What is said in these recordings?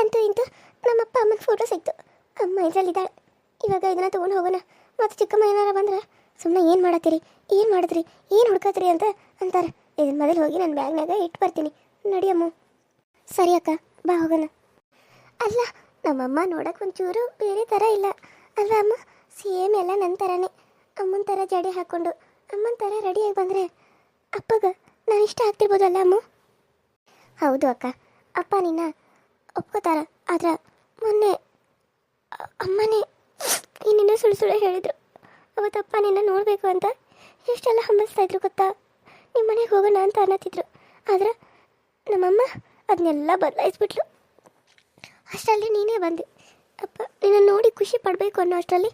ಅಂತೂ ಇಂತೂ ನಮ್ಮಪ್ಪ ಅಮ್ಮನ ಫೋಟೋ ಸಿಕ್ತು. ಅಮ್ಮ ಇದರಲ್ಲಿದ್ದಾಳೆ. ಇವಾಗ ಇದನ್ನ ತೊಗೊಂಡು ಹೋಗೋಣ. ಮತ್ತು ಚಿಕ್ಕಮ್ಮ ಏನಾರ ಬಂದ್ರೆ ಸುಮ್ಮನೆ ಏನು ಮಾಡತ್ತೀರಿ? ಏನು ಮಾಡಿದ್ರಿ? ಏನು ಹುಡ್ಕತ್ತೀರಿ ಅಂತ ಅಂತಾರೆ. ಇದನ್ನ ಮೊದಲು ಹೋಗಿ ನಾನು ಬ್ಯಾಗ್ನಾಗ ಇಟ್ಟು ಬರ್ತೀನಿ. ನಡಿಯಮ್ಮ ಸರಿ ಅಕ್ಕ, ಬಾ ಹೋಗೋಣ. ಅಲ್ಲ, ನಮ್ಮಮ್ಮ ನೋಡಕ್ಕೆ ಒಂಚೂರು ಬೇರೆ ಥರ ಇಲ್ಲ. ಅಲ್ಲ ಅಮ್ಮ ಸೇಮ್ ಎಲ್ಲ ನನ್ನ ಥರನೇ ಅಮ್ಮನ ಥರ ಜಡೆ ಹಾಕ್ಕೊಂಡು ಅಮ್ಮನ ಥರ ರೆಡಿಯಾಗಿ ಬಂದರೆ ಅಪ್ಪಗ ನಾನು ಇಷ್ಟ ಆಗ್ತಿರ್ಬೋದಲ್ಲ ಅಮ್ಮ? ಹೌದು ಅಕ್ಕ. ಅಪ್ಪ ನಿನ್ನ ಒಪ್ಕೋತಾರ. ಆದ್ರೆ ಮೊನ್ನೆ ಅಮ್ಮನೇ ನೀನಿನ್ನ ಸುಳ್ಳು ಸುಳ್ಳು ಹೇಳಿದ್ರು. ಅವತ್ತಪ್ಪ ನಿನ್ನ ನೋಡಬೇಕು ಅಂತ ಎಷ್ಟೆಲ್ಲ ಹಂಬಲಿಸ್ತಾ ಇದ್ರು ಗೊತ್ತಾ? ನಿಮ್ಮ ಮನೆಗೆ ಹೋಗೋಣ ಅಂತ ಅನ್ನತ್ತಿದ್ರು. ಆದ್ರೆ ನಮ್ಮಮ್ಮ ಅದನ್ನೆಲ್ಲ ಬದಲಾಯಿಸ್ಬಿಟ್ಲು. ಅಷ್ಟರಲ್ಲಿ ನೀನೇ ಬಂದೆ. ಅಪ್ಪ, ನಿನ್ನ ನೋಡಿ ಖುಷಿ ಪಡಬೇಕು ಅನ್ನೋ ಅಷ್ಟರಲ್ಲಿ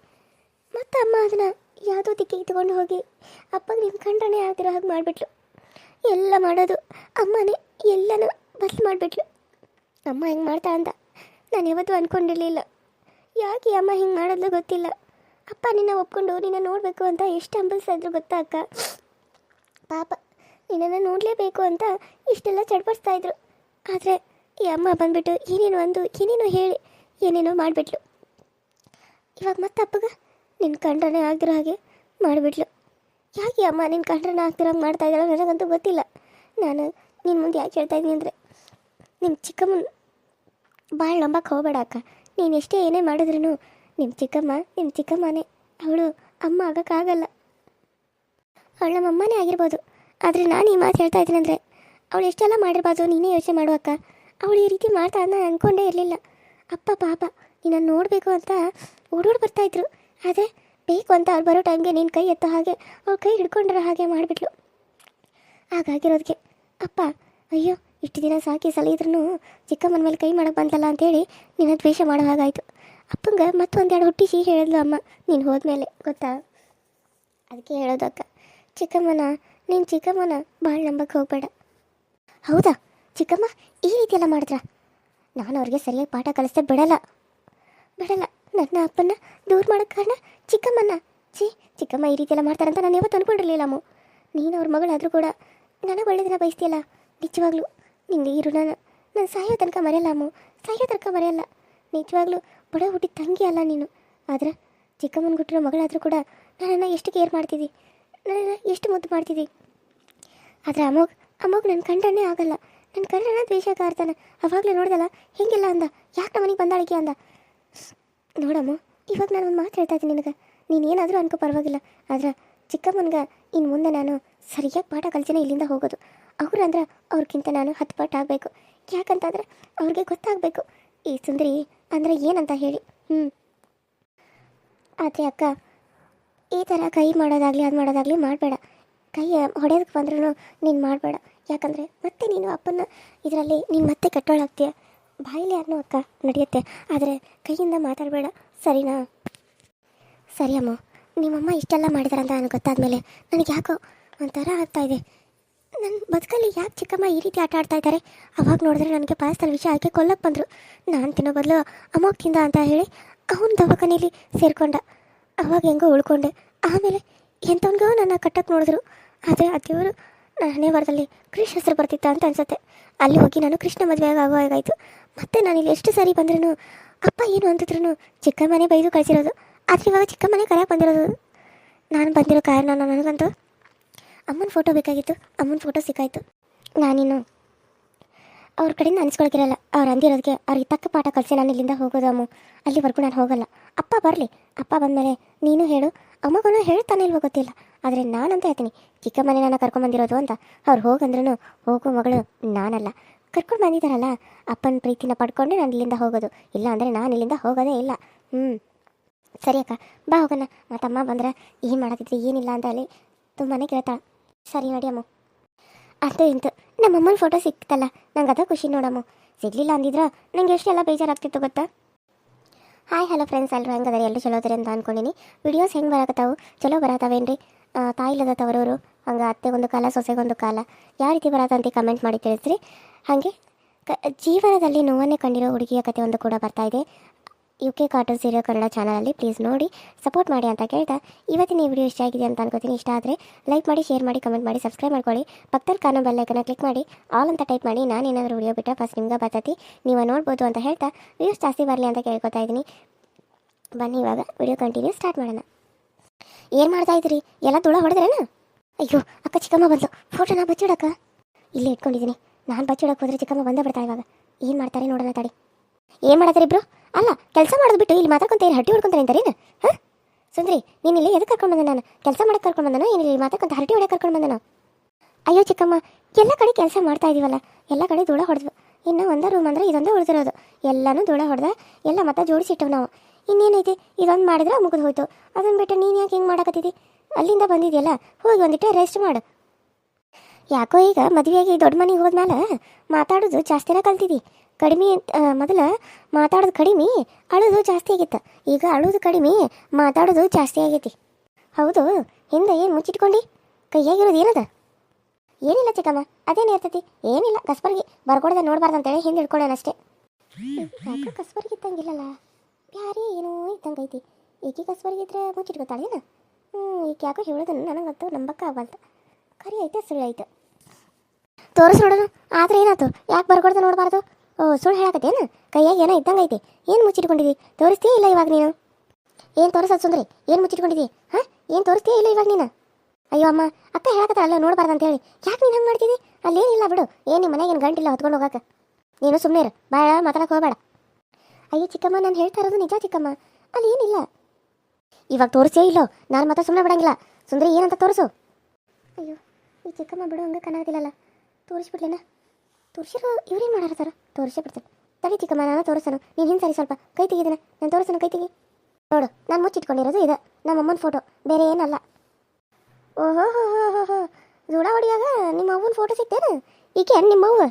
ಮತ್ತೆ ಅಮ್ಮ ಅದನ್ನು ಯಾವುದೋ ದಿಕ್ಕಿ ಇಟ್ಕೊಂಡು ಹೋಗಿ ಅಪ್ಪಗೆ ನಿನ್ನ ಖಂಡನೆ ಆಗ್ತಿರೋ ಹಾಗೆ ಮಾಡಿಬಿಟ್ಲು. ಎಲ್ಲ ಮಾಡೋದು ಅಮ್ಮನೇ, ಎಲ್ಲನೂ ಬದಲು ಮಾಡಿಬಿಟ್ಲು. ಅಮ್ಮ ಹೆಂಗೆ ಮಾಡ್ತಾ ಅಂತ. ನಾನು ಯಾವತ್ತೂ ಅಂದ್ಕೊಂಡಿರಲಿಲ್ಲ ಯಾಕೆ ಅಮ್ಮ ಹಿಂಗೆ ಮಾಡೋದು ಗೊತ್ತಿಲ್ಲ. ಅಪ್ಪ ನಿನ್ನ ಒಪ್ಕೊಂಡು ನಿನ್ನ ನೋಡಬೇಕು ಅಂತ ಎಷ್ಟು ಅಂಬಲ್ಸಾದ್ರು ಗೊತ್ತಾ ಅಕ್ಕ? ಪಾಪ, ನಿನ್ನನ್ನು ನೋಡಲೇಬೇಕು ಅಂತ ಇಷ್ಟೆಲ್ಲ ಚಡ್ಪಡಿಸ್ತಾ ಇದ್ರು. ಆದರೆ ಈ ಅಮ್ಮ ಬಂದ್ಬಿಟ್ಟು ಏನೇನು ಅಂದು, ಏನೇನೋ ಹೇಳಿ, ಏನೇನೋ ಮಾಡಿಬಿಟ್ಲು. ಇವಾಗ ಮತ್ತೆ ಅಪ್ಪಗ ನಿನ್ನ ಕಂಡ್ರನೇ ಆಗ್ದಿರೋ ಹಾಗೆ ಮಾಡಿಬಿಟ್ಲು. ಯಾಕೆ ಅಮ್ಮ ನಿನ್ನ ಕಂಡ್ರನೇ ಆಗ್ತಿರೋ ಹಾಗೆ ಮಾಡ್ತಾ ಇದ್ದಾಳೆ ನನಗಂತೂ ಗೊತ್ತಿಲ್ಲ. ನಾನು ನಿನ್ನ ಮುಂದೆ ಯಾಕೆ ಹೇಳ್ತಾ ಇದ್ದೀನಿ ಅಂದರೆ ನಿಮ್ಮ ಚಿಕ್ಕಮ್ಮ ಭಾಳ ನಂಬಕ್ಕೆ ಹೋಗಬೇಡ ಅಕ್ಕ. ನೀನು ಎಷ್ಟೇ ಏನೇ ಮಾಡಿದ್ರು ನಿಮ್ಮ ಚಿಕ್ಕಮ್ಮ ನಿಮ್ಮ ಚಿಕ್ಕಮ್ಮನೇ. ಅವಳು ಅಮ್ಮ ಆಗೋಕ್ಕಾಗಲ್ಲ ಅವಳು ನಮ್ಮ ಅಮ್ಮನೇ ಆಗಿರ್ಬೋದು. ಆದರೆ ನಾನು ಈ ಮಾತು ಹೇಳ್ತಾ ಇದ್ದೀನಿ ಅಂದರೆ, ಅವಳು ಎಷ್ಟೆಲ್ಲ ಮಾಡಿರ್ಬಾರ್ದು ನೀನೇ ಯೋಚನೆ ಮಾಡು ಅಕ್ಕ. ಅವಳು ಈ ರೀತಿ ಮಾಡ್ತಾ ನಾನು ಅಂದ್ಕೊಂಡೇ ಇರಲಿಲ್ಲ. ಅಪ್ಪ ಪಾಪ ನಿನ್ನ ನೋಡಬೇಕು ಅಂತ ಓಡೋಡಿ ಬರ್ತಾಯಿದ್ರು ಆದರೆ ಬೇಕು ಅಂತ ಅವ್ರು ಬರೋ ಟೈಮ್ಗೆ ನಿನ್ನ ಕೈ ಎತ್ತೋ ಹಾಗೆ, ಅವ್ರ ಕೈ ಹಿಡ್ಕೊಂಡಿರೋ ಹಾಗೆ ಮಾಡಿಬಿಟ್ಲು. ಹಾಗಾಗಿರೋದಕ್ಕೆ ಅಪ್ಪ, ಅಯ್ಯೋ ಇಷ್ಟು ದಿನ ಸಾಕಿ ಸಲಿದ್ರೂ ಚಿಕ್ಕಮ್ಮನ ಮೇಲೆ ಕೈ ಮಾಡಕ್ಕೆ ಬಂದಲ್ಲ ಅಂತೇಳಿ ನಿನ್ನ ದ್ವೇಷ ಮಾಡೋ ಹಾಗಾಯಿತು. ಅಪ್ಪಂಗೆ ಮತ್ತೊಂದೆರಡು ಹುಟ್ಟಿಸಿ ಹೇಳಿದ್ಲು ಅಮ್ಮ. ನೀನು ಹೋದ್ಮೇಲೆ, ಗೊತ್ತಾ? ಅದಕ್ಕೆ ಹೇಳೋದಕ್ಕ ಚಿಕ್ಕಮ್ಮನ, ನೀನು ಚಿಕ್ಕಮ್ಮನ ಭಾಳ ನಂಬಕ್ಕೆ ಹೋಗಬೇಡ. ಹೌದಾ? ಚಿಕ್ಕಮ್ಮ ಈ ರೀತಿ ಎಲ್ಲ ಮಾಡಿದ್ರ? ನಾನು ಅವ್ರಿಗೆ ಸರಿಯಾಗಿ ಪಾಠ ಕಲಿಸ್ದೆ ಬಿಡಲ್ಲ. ಬಿಡಲ್ಲ. ನನ್ನ ಅಪ್ಪನ ದೂರ ಮಾಡೋ ಕಾರಣ ಚಿಕ್ಕಮ್ಮನ. ಛೀ, ಚಿಕ್ಕಮ್ಮ ಈ ರೀತಿಯೆಲ್ಲ ಮಾಡ್ತಾರಂತ ನಾನು ಯಾವತ್ತು ಅಂದ್ಕೊಂಡಿರಲಿಲ್ಲ ಅಮ್ಮ. ನೀನು ಅವ್ರ ಮಗಳಾದರೂ ಕೂಡ ನನಗೆ ಒಳ್ಳೆದನ್ನ ಬಯಸ್ತೀಯಲ್ಲ? ನಿಜವಾಗ್ಲೂ. ನಿಂಗೆ ಈ ನಾನು ನಾನು ಸಾಯೋ ತನಕ ಮರೆಯಲ್ಲ ಅಮ್ಮ, ಸಾಯೋ ತನಕ ಮರೆಯಲ್ಲ. ನಿಜವಾಗ್ಲೂ ಬಡ ಹುಟ್ಟಿದ ತಂಗಿ ಅಲ್ಲ ನೀನು. ಆದರೆ ಚಿಕ್ಕಮ್ಮನ ಗುಟ್ಟಿರೋ ಮಗಳಾದರೂ ಕೂಡ ನನ್ನನ್ನು ಎಷ್ಟು ಕೇರ್ ಮಾಡ್ತಿದ್ದಿ ನನ್ನನ್ನು ಎಷ್ಟು ಮುದ್ದು ಮಾಡ್ತಿದ್ದಿ ಆದರೆ ಅಮ್ಮಗ್ ಅಮ್ಮಗ್ ನನ್ನ ಕಂಡನೇ ಆಗಲ್ಲ. ನನ್ನ ಕಂಡನ ದ್ವೇಷ ಕಾರ್ತಾನೆ ಅವಾಗಲೇ ನೋಡ್ದಲ್ಲ, ಹೆಂಗಿಲ್ಲ ಅಂದ. ಯಾಕೆ ನಮ್ಮ ಮನೆಗೆ ಬಂದಾಳಿಕೆ ಅಂದ? ನೋಡಮ್ಮ, ಇವಾಗ ನಾನು ಒಂದು ಮಾತು ಹೇಳ್ತಾ ಇದ್ದೀನಿ ನಿನಗೆ. ನೀನೇನಾದರೂ ಅನ್ಕೋ, ಪರವಾಗಿಲ್ಲ. ಆದ್ರೆ ಚಿಕ್ಕಮ್ಮನ್ಗೆ ಇನ್ನು ಮುಂದೆ ನಾನು ಸರಿಯಾಗಿ ಪಾಠ ಕಲ್ಸಿನೇ ಇಲ್ಲಿಂದ ಹೋಗೋದು. ಅವ್ರಂದ್ರೆ ಅವ್ರಿಗಿಂತ ನಾನು ಹತ್ತು ಪಾಠ ಆಗಬೇಕು. ಯಾಕಂತಂದ್ರೆ ಅವ್ರಿಗೆ ಗೊತ್ತಾಗಬೇಕು. ಈ ಸುಂದರಿ ಅಂದರೆ ಏನಂತ ಹೇಳಿ. ಹ್ಞೂ ಆದರೆ ಅಕ್ಕ, ಈ ಥರ ಕೈ ಮಾಡೋದಾಗಲಿ ಅದು ಮಾಡೋದಾಗಲಿ ಮಾಡಬೇಡ. ಕೈ ಹೊಡೆಯೋದಕ್ಕೆ ಬಂದ್ರೂ ನೀನು ಮಾಡಬೇಡ. ಯಾಕಂದರೆ ಮತ್ತೆ ನೀನು ಅಪ್ಪನ ಇದರಲ್ಲಿ ನೀನು ಮತ್ತೆ ಕಟ್ಟೋಳಾಗ್ತೀಯ. ಬಾಯಿಲೆ ಅನ್ನೋ ಅಕ್ಕ ನಡೆಯುತ್ತೆ. ಆದರೆ ಕೈಯಿಂದ ಮಾತಾಡಬೇಡ. ಸರಿನಾ? ಸರಿ ಅಮ್ಮ. ನಿಮ್ಮಮ್ಮ ಇಷ್ಟೆಲ್ಲ ಮಾಡಿದಾರಂತ ನನಗೆ ಗೊತ್ತಾದ್ಮೇಲೆ ನನಗೆ ಯಾಕೋ ಒಂಥರ ಆಗ್ತಾ ಇದೆ. ನನ್ನ ಬದುಕಲ್ಲಿ ಯಾಕೆ ಚಿಕ್ಕಮ್ಮ ಈ ರೀತಿ ಆಟ ಆಡ್ತಾ ಇದ್ದಾರೆ? ಅವಾಗ ನೋಡಿದ್ರೆ ನನಗೆ ಪಾಯಸದಲ್ಲಿ ವಿಷಯ ಆಕೆ ಕೊಲ್ಲಕ್ಕೆ ಬಂದರು. ನಾನು ತಿನ್ನೋ ಬದಲು ಅಮ್ಮಗೆ ತಿಂದ ಅಂತ ಹೇಳಿ ಅವನ ದವಾಖಾನೆಯಲ್ಲಿ ಸೇರಿಕೊಂಡ. ಅವಾಗ ಹೆಂಗೋ ಉಳ್ಕೊಂಡೆ. ಆಮೇಲೆ ಎಂಥವನಿಗೋ ನನ್ನ ಕಟ್ಟಕ್ಕೆ ನೋಡಿದ್ರು. ಆದರೆ ಆ ದೇವರು ನನ್ನ ಹಣೆ ಬರದಲ್ಲಿ ಕೃಷ್ಣ ಹೆಸರು ಬರ್ತಿತ್ತ ಅಂತ ಅನಿಸುತ್ತೆ. ಅಲ್ಲಿ ಹೋಗಿ ನಾನು ಕೃಷ್ಣ ಮದುವೆ ಆಗುವಾಗಾಯಿತು ಮತ್ತೆ ನಾನು ಇಲ್ಲಿ ಎಷ್ಟು ಸಾರಿ ಬಂದ್ರೂ ಅಪ್ಪ ಏನು ಅಂತಿದ್ರು ಚಿಕ್ಕಮ್ಮನೇ ಬೈದು ಕಳಿಸಿರೋದು. ಆದರೆ ಇವಾಗ ಮನೆ ಕರೆಯಕ್ಕೆ ಬಂದಿರೋದು. ನಾನು ಬಂದಿರೋ ಕಾರಣ ನನಗಂತೂ ಅಮ್ಮನ ಫೋಟೋ ಬೇಕಾಗಿತ್ತು, ಅಮ್ಮನ ಫೋಟೋ ಸಿಕ್ಕಾಯಿತು. ನಾನಿನ್ನು ಅವ್ರ ಕಡೆಯಿಂದ ಅನಿಸ್ಕೊಳಕಿರಲ್ಲ, ಅವ್ರು ಅಂದಿರೋದಕ್ಕೆ ಅವ್ರಿಗೆ ತಕ್ಕ ಪಾಠ ಕಲಿಸಿ ನಾನು ಇಲ್ಲಿಂದ ಹೋಗೋದು ಅಮ್ಮ. ಅಲ್ಲಿವರೆಗೂ ನಾನು ಹೋಗಲ್ಲ. ಅಪ್ಪ ಬರಲಿ, ಅಪ್ಪ ಬಂದಮೇಲೆ ನೀನು ಹೇಳು ಅಮ್ಮಗೂ ಹೇಳ್ತಾನೆ ಇಲ್ವೋ ಗೊತ್ತಿಲ್ಲ. ಆದರೆ ನಾನಂತ ಹೇಳ್ತೀನಿ, ಚಿಕ್ಕ ಮನೆ ನಾನು ಕರ್ಕೊಂಬಂದಿರೋದು ಅಂತ. ಅವ್ರು ಹೋಗಂದ್ರೂ ಹೋಗೋ ಮಗಳು ನಾನಲ್ಲ. ಕರ್ಕೊಂಡು ಬಂದಿದ್ದಾರಲ್ಲ, ಅಪ್ಪನ ಪ್ರೀತಿನ ಪಡ್ಕೊಂಡೆ ನಾನು ಇಲ್ಲಿಂದ ಹೋಗೋದು. ಇಲ್ಲ ಅಂದರೆ ನಾನು ಇಲ್ಲಿಂದ ಹೋಗೋದೇ ಇಲ್ಲ. ಹ್ಞೂ ಸರಿ ಅಕ್ಕ, ಬಾ ಹೋಗೋಣ. ಮತ್ತಮ್ಮ ಬಂದ್ರೆ, ಏನು ಮಾಡತ್ತಿದ್ರಿ ಏನಿಲ್ಲ ಅಂತ ಅಲ್ಲಿ ತುಂಬಾ ಕೇಳ್ತಾಳೆ. ಸರಿ ನೋಡಿ ಅಮ್ಮ. ಅಂತೂ ಇಂತು ನಮ್ಮಮ್ಮನ ಫೋಟೋ ಸಿಕ್ತಲ್ಲ, ನಂಗೆ ಅದ ಖುಷಿ ನೋಡಮ್ಮ ಸಿಗ್ಲಿಲ್ಲ ಅಂದಿದ್ರೆ ನಂಗೆ ಎಷ್ಟೆಲ್ಲ ಬೇಜಾರಾಗ್ತಿತ್ತು ಗೊತ್ತಾ? ಹಾಯ್ ಹಲೋ ಫ್ರೆಂಡ್ಸ್ ಎಲ್ಲರೂ ಹೆಂಗದಾರೆ? ಎಲ್ಲರೂ ಚಲೋ ಅದಾರೆ ಅಂತ ಅಂದ್ಕೊಂಡಿನಿ ವಿಡಿಯೋಸ್ ಹೆಂಗೆ ಬರಕತ್ತಾವು? ಚಲೋ ಬರತ್ತಾವೇನ್ರಿ ಇಲ್ಲದ ತವರವರು ಹಂಗೆ ಅತ್ತೆಗೊಂದು ಕಾಲ ಸೊಸೆಗೊಂದು ಕಾಲ, ಯಾವ ರೀತಿ ಬರತ್ತಂತ ಕಮೆಂಟ್ ಮಾಡಿ ತಿಳಿಸ್ರಿ. ಹಾಗೆ, ಕ, ಜೀವನದಲ್ಲಿ ನೋವನ್ನೇ ಕಂಡಿರೋ ಹುಡುಗಿಯ ಕತೆ ಒಂದು ಕೂಡ ಬರ್ತಾ ಇದೆ. U K cartoon serial Kannada ಚಾನಲಲ್ಲಿ ಪ್ಲೀಸ್ ನೋಡಿ ಸಪೋರ್ಟ್ ಮಾಡಿ ಅಂತ ಕೇಳ್ತಾ, ಇವತ್ತಿನ ಈ ವಿಡಿಯೋ ಇಷ್ಟ ಆಗಿದೆ ಅಂತ ಅನ್ಕೋತೀನಿ. ಇಷ್ಟ ಆದರೆ ಲೈಕ್ ಮಾಡಿ ಶೇರ್ ಮಾಡಿ ಕಮೆಂಟ್ ಮಾಡಿ ಸಬ್ಸ್ಕ್ರೈಬ್ ಮಾಡ್ಕೊಳ್ಳಿ. ಪಕ್ಕದಲ್ಲಿ ಕಾನೋ ಬೆಲ್ಲೈಕನ್ನ ಕ್ಲಿಕ್ ಮಾಡಿ ಆಲ್ ಅಂತ ಟೈಪ್ ಮಾಡಿ, ನಾನು ಏನಾದರೂ ವಿಡಿಯೋ ಬಿಟ್ಟರೆ ಫಸ್ಟ್ ನಿಮ್ಗೆ ಬರ್ತೈತಿ. ನೀವು ನೋಡ್ಬೋದು ಅಂತ ಹೇಳ್ತಾ ವ್ಯೂಸ್ ಜಾಸ್ತಿ ಬರಲಿ ಅಂತ ಕೇಳ್ಕೊತಾ ಇದ್ದೀನಿ. ಬನ್ನಿ ಇವಾಗ ವಿಡಿಯೋ ಕಂಟಿನ್ಯೂ ಸ್ಟಾರ್ಟ್ ಮಾಡೋಣ. ಏನು ಮಾಡ್ತಾ ಇದ್ರಿ ಎಲ್ಲ ಧೂಳ ಹೊಡೆದ್ರೇನ? ಅಯ್ಯೋ, ಅಕ್ಕ ಚಿಕ್ಕಮ್ಮ ಬಂತು ಫೋಟೋನ ಬಚ್ಚಿಡಕ್ಕ? ಇಲ್ಲಿ ಇಟ್ಕೊಂಡಿದ್ದೀನಿ. ನಾನು ಬಚ್ಚಿಡಕ್ಕೆ ಹೋದ್ರೆ ಚಿಕ್ಕಮ್ಮ ಬಂದೇ ಬಿಡ್ತಾ ಇವಾಗ. ಏನು ಮಾಡ್ತಾರೆ ನೋಡೋಣ ತಡಿ. ಏನು ಮಾಡತ್ತಾರೆ ಇಬ್ರು? ಅಲ್ಲ, ಕೆಲಸ ಮಾಡೋದು ಬಿಟ್ಟು ಇಲ್ಲಿ ಮಾತಾಡ್ಕೊಂತ ಹರಟಿ ಹೊಡ್ಕೊಂತ ಅಂತಾರೇನು ಹಾಂ? ಸುಂದ್ರಿ, ನೀನು ಇಲ್ಲಿ ಎದಕ್ಕೆ ಕರ್ಕೊಂಡು ಬಂದ ನಾನು? ಕೆಲಸ ಮಾಡಕ್ಕೆ ಕರ್ಕೊಂಡು ಬಂದನೋ? ಏನಿಲ್ಲ ಇಲ್ಲಿ ಮಾತಾಡ್ಕೊಂತ ಹರಟಿ ಹೊಡೆ ಕರ್ಕೊಂಡು ಬಂದನೋ ಅಯ್ಯೋ ಚಿಕ್ಕಮ್ಮ, ಎಲ್ಲ ಕಡೆ ಕೆಲಸ ಮಾಡ್ತಾ ಇದೀವಲ್ಲ, ಎಲ್ಲ ಕಡೆ ಧೂಳ ಹೊಡೆದ್ವು. ಇನ್ನು ಒಂದೇ ರೂಮ್ ಅಂದ್ರೆ ಇದೊಂದೇ ಉಳಿದಿರೋದು. ಎಲ್ಲನೂ ಧೂಳ ಹೊಡೆದ, ಎಲ್ಲ ಮತ್ತೆ ಜೋಡಿಸಿಟ್ಟವು ನಾವು. ಇನ್ನೇನೈತಿ? ಇದೊಂದು ಮಾಡಿದ್ರೆ ಮುಗಿದು ಹೋಯ್ತು. ಅದನ್ನು ಬಿಟ್ಟು ನೀನು ಯಾಕೆ ಹಿಂಗೆ ಮಾಡಕತ್ತಿದ್ದಿ ಅಲ್ಲಿಂದ ಬಂದಿದೆಯಲ್ಲ, ಹೋಗಿ ಒಂದಿಟ್ಟು ರೆಸ್ಟ್ ಮಾಡು. ಯಾಕೋ ಈಗ ಮದುವೆಯಾಗಿ ದೊಡ್ಡ ಮನೆಗೆ ಹೋದ್ಮೇಲೆ ಮಾತಾಡೋದು ಜಾಸ್ತಿನ ಕಲ್ತಿದ್ದಿ ಕಡಿಮೆ ಮೊದಲ ಮಾತಾಡೋದು ಕಡಿಮೆ, ಅಳೋದು ಜಾಸ್ತಿ ಆಗಿತ್ತು. ಈಗ ಅಳೋದು ಕಡಿಮೆ, ಮಾತಾಡೋದು ಜಾಸ್ತಿ ಆಗೈತಿ. ಹೌದು, ಹಿಂದೆ ಏನು ಮುಚ್ಚಿಟ್ಕೊಂಡು? ಕೈಯಾಗಿರೋದು ಏನದ? ಏನಿಲ್ಲ ಚಿಕ್ಕಮ್ಮ, ಅದೇನು ಇರ್ತೈತಿ? ಏನಿಲ್ಲ, ಕಸ್ಬರ್ಗಿ ಬರ್ಕೊಡ್ದೆ ನೋಡ್ಬಾರ್ದು ಅಂತೇಳಿ ಹಿಂದೆ ಅಷ್ಟೇ. ಯಾಕೆ ಕಸ್ಬರ್ಗಿ ಇದ್ದಂಗಿಲ್ಲಲ್ಲ? ಬ್ಯಾರಿ ಏನೋ ಇದ್ದಂಗೆ ಐತಿ ಈಕೆ ಕಸ್ಬರ್ಗಿ ಇದ್ರೆ ಏನು ಹ್ಞೂ ಈಕೆ ಯಾಕೋ ಹೇಳೋದನ್ನು ನನಗಂತೂ ನಂಬಕ್ಕೆ ಆಗಲ್ತ ಕರಿ ಐತೆ, ಸುಳ್ಳು ಐತೆ. ತೋರಿಸ್ ನೋಡೋಣ, ಆದರೆ ಏನಾಯ್ತು? ಯಾಕೆ ಬರ್ಕೊಡ್ದೆ ನೋಡಬಾರ್ದು? ಓ, ಸುಳ್ಳು ಹೇಳಕತ್ತೇನು ಕೈಯಾಗ ಏನೋ ಇದ್ದಂಗೆ ಐತಿ. ಏನು ಮುಚ್ಚಿಟ್ಕೊಂಡಿದ್ದಿ ತೋರಿಸ್ತೀಯ ಇಲ್ಲ ಇವಾಗ ನೀನು? ಏನು ತೋರಿಸೋದು ಸುಂದ್ರಿ? ಏನು ಮುಚ್ಚಿಟ್ಕೊಂಡಿದ್ದಿ ಹಾಂ? ಏನು ತೋರಿಸ್ತೀಯ ಇಲ್ಲ ಇವಾಗ ನೀನು? ಅಯ್ಯೋ ಅಮ್ಮ, ಅಕ್ಕ ಹೇಳಕತ್ತಾಳಲ್ಲ, ನೋಡಬಾರ್ದು ಅಂತ ಹೇಳಿ ಯಾಕೆ ನೀನು ಹಂಗೆ ಮಾಡ್ತಿದ್ದಿ ಅಲ್ಲೇನಿಲ್ಲ ಬಿಡು. ಏನು ನಿಮ್ಮ ಮನೆಗೆ ಏನು ಗಂಟಿಲ್ಲ ಹೊತ್ಕೊಂಡು ಹೋಗಕ್ಕೆ ನೀನು ಸುಮ್ಮನೆ ಇರು. ಭಾಳ ಮಾತಾಡಕ್ಕೆ ಹೋಗಬೇಡ. ಅಯ್ಯೋ ಚಿಕ್ಕಮ್ಮ, ನಾನು ಹೇಳ್ತಾ ಇರೋದು ನಿಜ ಚಿಕ್ಕಮ್ಮ. ಅಲ್ಲಿ ಏನಿಲ್ಲ. ಇವಾಗ ತೋರಿಸೇ ಇಲ್ಲೋ? ನಾನು ಮತ್ತೆ ಸುಮ್ಮನೆ ಬಿಡಂಗಿಲ್ಲ. ಸುಂದ್ರಿ, ಏನಂತ ತೋರಿಸು. ಅಯ್ಯೋ, ಈ ಚಿಕ್ಕಮ್ಮ ಬಿಡು, ಹಂಗೆ ಕಾಣೋದಿಲ್ಲಲ್ಲ ತೋರಿಸ್ಬಿಡ್ಲೇನ? ತೋರಿಸಿರೋ ಇವ್ರೇನು ಮಾಡಾರತ್ತಾರ ತೋರಿಸೇ ಬಿಡ್ತಾರೆ ತಡಿ ಚಿಕ್ಕಮ್ಮ, ನಾನು ತೋರಿಸೋನು. ನೀನು ಹಿಂದೆ ಸರಿ ಸ್ವಲ್ಪ. ಕೈ ತೆಗಿದನ? ನಾನು ತೋರಿಸೋನು ಕೈ ತೆಗಿ. ನೋಡು, ನಾನು ಮುಚ್ಚಿಟ್ಕೊಂಡಿರೋದು ಇದು. ನಮ್ಮ ಅಮ್ಮನ ಫೋಟೋ ಬೇರೆ ಏನಲ್ಲ ಓಹೋ, ಹೋ ಹೋ ಹೋ ಹೋ. ಜೂಡ ಹೊಡಿಯಾಗ ನಿಮ್ಮ ಅವ್ವನ ಫೋಟೋ ಸಿಗ್ತೇನೆ ಈಕೆ ನಿಮ್ಮ ಅವ್ವ?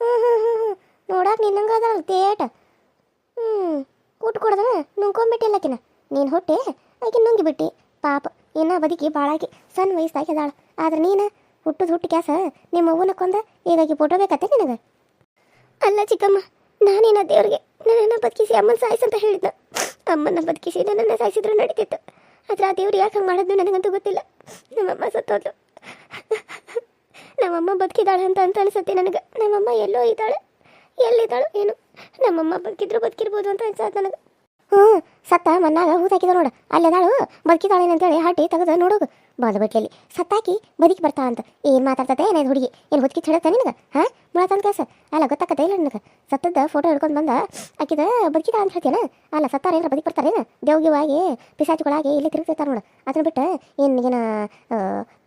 ಹ್ಞೂ ಹ್ಞೂ ಹ್ಞೂ ಹ್ಞೂ ನೋಡಕ್ಕೆ ನಿನ್ನಂಗೆ ಅದಲ್ಲ ತೇಟ. ಹ್ಞೂ ಊಟ ಕೊಡ್ದನ? ನುಂಕೊಂಬಿಟ್ಟಿಲ್ಲಕಿನ ನೀನು ಹೊಟ್ಟೆ ಆಕೆ ನುಂಗಿಬಿಟ್ಟು. ಪಾಪ, ಇನ್ನ ಬದುಕಿ ಭಾಳಾಕಿ ಸಣ್ಣ ವಯಸ್ಸಾಗಿ ಅದಾಳ. ಆದ್ರೆ ನೀನು ಹುಟ್ಟದ ಹುಟ್ಟು ಕ್ಯಾಸ ನಿಮ್ಮ ಅವ್ವನ ಕೊಂದ ಹೀಗಾಗಿ ಫೋಟೋ ಬೇಕತ್ತೆ ನಿನಗೆ? ಅಲ್ಲ ಚಿಕ್ಕಮ್ಮ, ನಾನೇನ ದೇವ್ರಿಗೆ ನನ್ನನ್ನು ಬದುಕಿಸಿ ಅಮ್ಮನ ಸಾಯಿಸಂತ ಹೇಳಿದ್ನ ಅಮ್ಮನ ಬದುಕಿಸಿ ನನ್ನನ್ನು ಸಾಯಿಸಿದ್ರು ನಡೀತಿತ್ತು. ಆದ್ರೆ ಆ ದೇವ್ರು ಯಾಕೆ ಹಂಗೆ ಮಾಡೋದು ನನಗಂತೂ ಗೊತ್ತಿಲ್ಲ. ನಮ್ಮಮ್ಮ ಸತ್ತೋದ್ಲು. ನಮ್ಮಮ್ಮ ಬದುಕಿದಾಳೆ ಅಂತ ಅಂತ ಅನ್ಸುತ್ತೆ ನನಗೆ. ನಮ್ಮಮ್ಮ ಎಲ್ಲೋ ಇದ್ದಾಳೆ. ಎಲ್ಲಿದ್ದಾಳು ಏನು. ನಮ್ಮಮ್ಮ ಬದುಕಿದ್ರು ಬದುಕಿರ್ಬೋದು ಅಂತ ಅನ್ಸತ್ತೆ ನನಗೆ. ಹ್ಞೂ ಸತ್ತ ಮನ್ನಾಗ ಹೂದಾಕಿದ ನೋಡ. ಅಲ್ಲದಾಳು ಬದುಕಿದಾಳೆ ಅಂತೇಳಿ ಹಟ್ಟಿ ತೆಗೆದು ನೋಡೋದು ಬಾದ ಬಟ್ಲಿ ಸತ್ತಾಕಿ ಬದುಕಿ ಬರ್ತಾ ಅಂತ. ಏನು ಮಾತಾಡ್ತದೆ, ಏನೇ ಹುಡುಗಿ? ಏನು ಬದುಕಿ ಹೇಳತ್ತೆ ನಿನಗೆ? ಹಾಂ? ಮುಳತಂದ ಕೆಲಸ ಅಲ್ಲ ಗೊತ್ತಾಕತ್ತೆ ಇಲ್ಲ ನಿನಗೆ? ಸತ್ತದ ಫೋಟೋ ಹಿಡ್ಕೊಂಡು ಬಂದ, ಆಕಿದ ಬದುಕಿದ ಅಂತ ಹೇಳ್ತೇನೆ ಅಲ್ಲ, ಸತ್ತಾರ ಏನಾರ ಬದುಕಿ ಬರ್ತಾರೇನು? ದೇವ್ಗಿವಾಗಿ ಪಿಸಾಚಿಗಳಾಗಿ ಇಲ್ಲಿ ತಿರುಗ್ತಿರ್ತಾರೆ ನೋಡು. ಅದನ್ನ ಬಿಟ್ಟು ಏನು ಏನ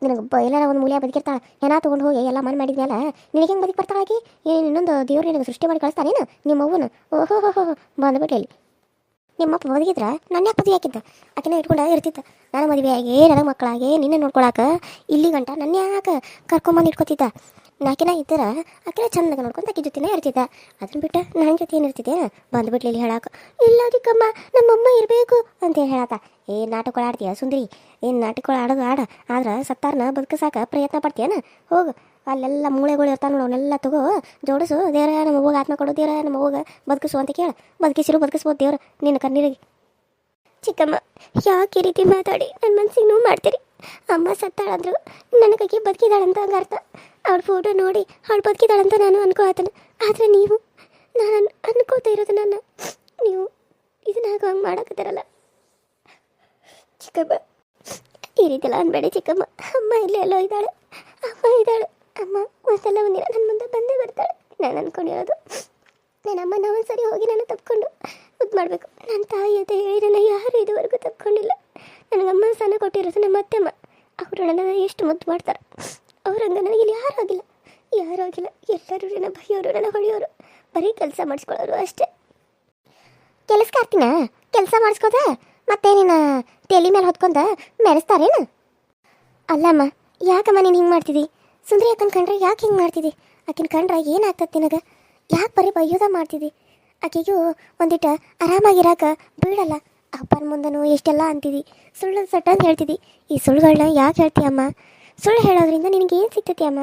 ನಿನಗೆ ಬ, ಎಲ್ಲಾರ ಒಂದು ಮೂಲೆ ಬದುಕಿರ್ತಾಳೆ. ಏನಾ ತೊಗೊಂಡು ಹೋಗಿ, ಎಲ್ಲ ಮನೆ ಮಾಡಿದ್ಮೇಲೆ ನಿನಗೆ ಹೆಂಗೆ ಬದುಕಿ ಬರ್ತಾಳಾಗಿ ಏನು ಇನ್ನೊಂದು ದೇವ್ರು ನಿನಗೆ ಸೃಷ್ಟಿ ಮಾಡಿ ಕಳಿಸ್ತಾನೇನು ನಿಮ್ಮ ಅವ್ವನ? ಓಹೋ ಹೋ ಹೋ ಬಂದ್ಬಿಟ್ಟು ಇಲ್ಲಿ ನಿಮ್ಮಪ್ಪ ಬದುಕಿದ್ರೆ ನನ್ನ ಯಾಕೆ ಮದುವೆ ಹಾಕಿದ್ದ? ಆಕೆನ ಇಟ್ಕೊಂಡು ಇರ್ತಿತ್ತು ನಾನು ಮದುವೆಯಾಗಿ ನನಗೆ ಮಕ್ಕಳಾಗಿ, ನಿನ್ನೆ ನೋಡ್ಕೊಳಕ ಇಲ್ಲಿ ಗಂಟ ನನ್ನ ಯಾಕೆ ಕರ್ಕೊಂಬಂದು ಇಟ್ಕೊತಿದ್ದ? ನಾಕಿನ ಇದ್ದರ ಆಕೆನ ಚಂದಾಗ ನೋಡ್ಕೊಂತ ಆಕಿ ಜೊತೆನೇ ಇರ್ತಿದ್ದ. ಅದನ್ನ ಬಿಟ್ಟು ನನ್ನ ಜೊತೆ ಏನು ಇರ್ತಿದ್ದೆ ಬಂದ್ಬಿಟ್ಲಿ ಇಲ್ಲಿ ಹೇಳಾಕ. ಇಲ್ಲ ಅದಕ್ಕಮ್ಮ ನಮ್ಮಮ್ಮ ಇರಬೇಕು ಅಂತ ಹೇಳತ್ತ ಏ, ನಾಟಕಗಳು ಆಡ್ತೀಯ ಸುಂದರಿ? ಏನು ನಾಟಕಗಳು ಆಡೋದು ಆಡ. ಆದ್ರೆ ಸತ್ತಾರನ ಬದುಕಸಾಕ ಪ್ರಯತ್ನ ಪಡ್ತೀಯನ? ಹೋಗು. ಅಲ್ಲೆಲ್ಲ ಮೂಳೆಗಳು ಇರ್ತಾವೆ ನೋಡು ಅವನ್ನೆಲ್ಲ ತಗೋ, ಜೋಡಿಸು, ದೇವ್ರ, ನಮ್ಮ ಹೋಗ ಆತ್ಮ ಕೊಡು, ದೇವ್ರ, ನಮ್ಮ ಹೋಗ ಬದುಕಿಸು ಅಂತ ಕೇಳು. ಬದುಕಿಸಿರು, ಬದುಕಿಸ್ಬೋದು ದೇವ್ರ, ನಿನ್ನ ಕಣ್ಣೀರಿಗೆ. ಚಿಕ್ಕಮ್ಮ, ಯಾಕೆ ರೀತಿ ಮಾತಾಡಿ? ನನ್ನ ಮನ್ಸಿಗೆ ನೋವು ಮಾಡ್ತೀರಿ? ಅಮ್ಮ ಸತ್ತಾಳಂದ್ರು ನನಗಾಗಿ ಬದುಕಿದಾಳಂತ ಹಂಗೆ ಅರ್ಥ. ಅವಳ ಫೋಟೋ ನೋಡಿ ಅವಳು ಬದುಕಿದಾಳಂತ ನಾನು ಅನ್ಕೋತಾನೆ ಆದರೆ ನೀವು ನಾನು ಅನ್- ಅನ್ಕೋತಾ ಇರೋದು ನನ್ನ. ನೀವು ಇದನ್ನ ಹಂಗೆ ಮಾಡಕತ್ತಾರಲ್ಲ. ಚಿಕ್ಕಮ್ಮ, ಈ ರೀತಿಯಲ್ಲ ಅನ್ಬೇಡಿ ಚಿಕ್ಕಮ್ಮ. ಅಮ್ಮ ಇಲ್ಲೇ ಎಲ್ಲೋ ಇದ್ದಾಳೆ. ಅಮ್ಮ ಇದ್ದಾಳೆ. ಅಮ್ಮ ಒಂದ್ಸಲ ಒಂದಿನ ನನ್ನ ಮುಂದೆ ಬಂದೇ ಬರ್ತಾಳೆ. ನಾನು ಅನ್ಕೊಂಡಿರೋದು, ನನ್ನ ಅಮ್ಮನ ಒಂದ್ಸರಿ ಹೋಗಿ ನಾನು ತಪ್ಕೊಂಡು ಮುದ್ದು ಮಾಡಬೇಕು. ನನ್ನ ತಾಯಿ ಅಂತ ಹೇಳಿ ನನ್ನ ಯಾರು ಇದುವರೆಗೂ ತಪ್ಕೊಂಡಿಲ್ಲ. ನನಗಮ್ಮ ಸಣ್ಣ ಕೊಟ್ಟಿರೋದು ನಮ್ಮ ಅತ್ತೆಮ್ಮ ಅವರು ನನ್ನ ಎಷ್ಟು ಮುದ್ದು ಮಾಡ್ತಾರೆ. ಅವ್ರಂಗ ನನಗೆ ಇಲ್ಲಿ ಯಾರೂ ಆಗಿಲ್ಲ. ಯಾರು ಆಗಿಲ್ಲ. ಎಲ್ಲರೂ ನನ್ನ ಬೈಯೋರು, ನನ್ನ ಹೊಳೆಯೋರು. ಬರೀ ಕೆಲಸ ಮಾಡಿಸ್ಕೊಳ್ಳೋರು ಅಷ್ಟೇ. ಕೆಲಸಕ್ಕೆ ಹಾಕ್ತೀನ ಕೆಲಸ ಮಾಡಿಸ್ಕೋದ? ಮತ್ತೆ ನೀನು ತಲೆ ಮೇಲೆ ಹೊತ್ಕೊಂಡ ಮೆರೆಸ್ತಾರೇನು? ಅಲ್ಲಮ್ಮ, ಯಾಕಮ್ಮ ನೀನು ಹಿಂಗೆ ಮಾಡ್ತಿದ್ದಿ? ಸುಂದರಿ ಅಕ್ಕನ ಕಂಡ್ರೆ ಯಾಕೆ ಹಿಂಗೆ ಮಾಡ್ತಿದ್ದಿ ಆಕಿನ ಕಂಡ್ರೆ ಏನಾಗ್ತದೆ ನಿನಗೆ ಯಾಕೆ ಬರೀ ಬಯ್ಯೋದ ಮಾಡ್ತಿದ್ದಿ ಆಕೆಗೂ ಒಂದಿಟ ಆರಾಮಾಗಿರಾಕ ಬಿಡಲ್ಲ ಅಪ್ಪನ ಮುಂದನು ಎಷ್ಟೆಲ್ಲ ಅಂತಿದ್ದಿ ಸುಳ್ಳು ಸಟ್ಟಂತ ಹೇಳ್ತಿದ್ದಿ ಈ ಸುಳ್ಳುಗಳನ್ನ ಯಾಕೆ ಹೇಳ್ತೀಯಮ್ಮ? ಸುಳ್ಳು ಹೇಳೋದ್ರಿಂದ ನಿನಗೆ ಏನು ಸಿಗ್ತೈತಿ ಅಮ್ಮ?